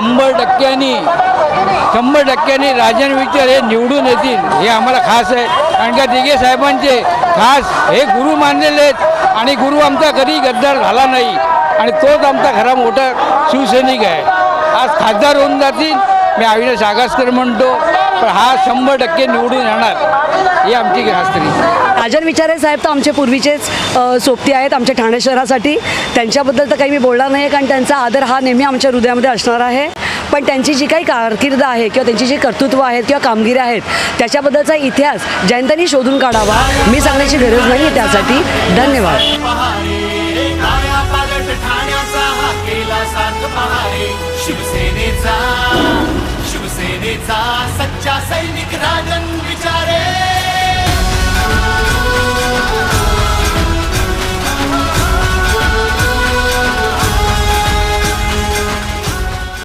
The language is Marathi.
शंभर टक्क्यांनी शंभर टक्क्यांनी राजन विचार हे निवडून येतील हे आम्हाला खास आहे. कारण का दिघे साहेबांचे खास हे गुरु मानलेले आहेत आणि गुरु आमचा कधी गद्दार झाला नाही. आणि तोच आमचा खरा मोठा शिवसैनिक आहे. आज खासदार होऊन जातील मी अविनाश आगासकर म्हणतो पण हा शंभर टक्के निवडून येणार ही आमची खात्री राजन विचारे साहेब तर आमचे पूर्वीचेच सोबती आहेत आमच्या ठाणे शहरासाठी. त्यांच्याबद्दल तर काही मी बोलणार नाही कारण त्यांचा आदर हा नेहमी आमच्या हृदयामध्ये असणार आहे. पण त्यांची जी काही कारकीर्द आहे किंवा त्यांची जी कर्तृत्व आहेत किंवा कामगिरी आहेत त्याच्याबद्दलचा इतिहास जयंतांनी शोधून काढावा. मी सांगण्याची गरज नाही आहे त्यासाठी. धन्यवाद. शिवसेनेचा सच्चा सैनिक राजन.